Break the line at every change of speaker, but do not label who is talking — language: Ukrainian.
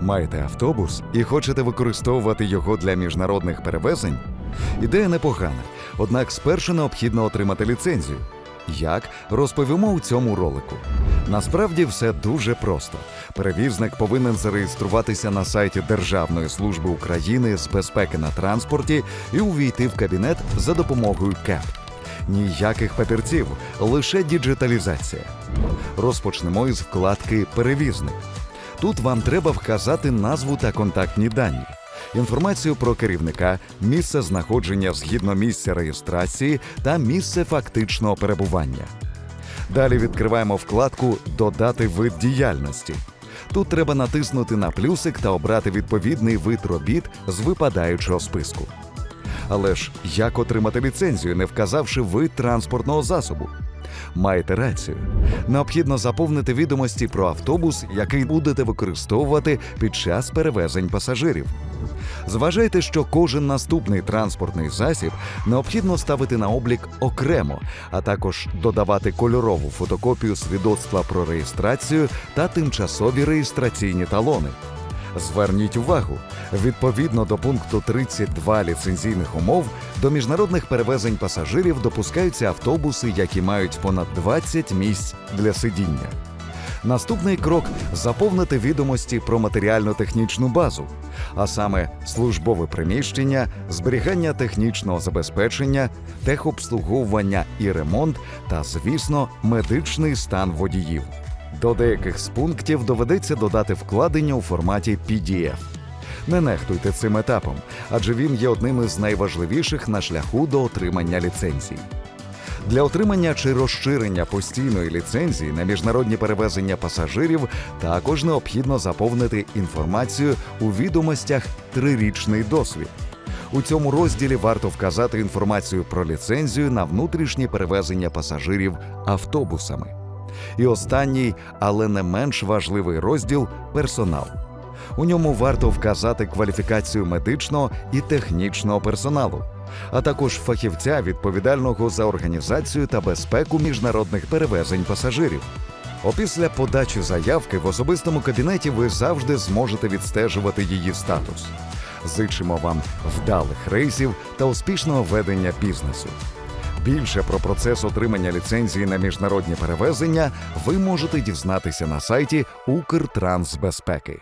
Маєте автобус і хочете використовувати його для міжнародних перевезень? Ідея непогана, однак спершу необхідно отримати ліцензію. Як розповімо у цьому ролику. Насправді все дуже просто. Перевізник повинен зареєструватися на сайті Державної служби України з безпеки на транспорті і увійти в кабінет за допомогою КЕП. Ніяких папірців, лише діджиталізація. Розпочнемо із вкладки Перевізник. Тут вам треба вказати назву та контактні дані, інформацію про керівника, місце знаходження згідно місця реєстрації та місце фактичного перебування. Далі відкриваємо вкладку Додати вид діяльності. Тут треба натиснути на плюсик та обрати відповідний вид робіт з випадаючого списку. Але ж як отримати ліцензію, не вказавши вид транспортного засобу? Маєте рацію. Необхідно заповнити відомості про автобус, який будете використовувати під час перевезень пасажирів. Зважайте, що кожен наступний транспортний засіб необхідно ставити на облік окремо, а також додавати кольорову фотокопію свідоцтва про реєстрацію та тимчасові реєстраційні талони. Зверніть увагу, відповідно до пункту 32 ліцензійних умов до міжнародних перевезень пасажирів допускаються автобуси, які мають понад 20 місць для сидіння. Наступний крок заповнити відомості про матеріально-технічну базу, а саме службове приміщення, зберігання технічного забезпечення, техобслуговування і ремонт та, звісно, медичний стан водіїв. До деяких з пунктів доведеться додати вкладення у форматі PDF. Не нехтуйте цим етапом, адже він є одним із найважливіших на шляху до отримання ліцензії. Для отримання чи розширення постійної ліцензії на міжнародні перевезення пасажирів також необхідно заповнити інформацію у відомостях трирічний досвід. У цьому розділі варто вказати інформацію про ліцензію на внутрішні перевезення пасажирів автобусами. І останній, але не менш важливий розділ персонал. У ньому варто вказати кваліфікацію медичного і технічного персоналу, а також фахівця, відповідального за організацію та безпеку міжнародних перевезень пасажирів. Опісля подачі заявки в особистому кабінеті ви завжди зможете відстежувати її статус. Зичимо вам вдалих рейсів та успішного ведення бізнесу. Більше про процес отримання ліцензії на міжнародні перевезення ви можете дізнатися на сайті Укртрансбезпеки.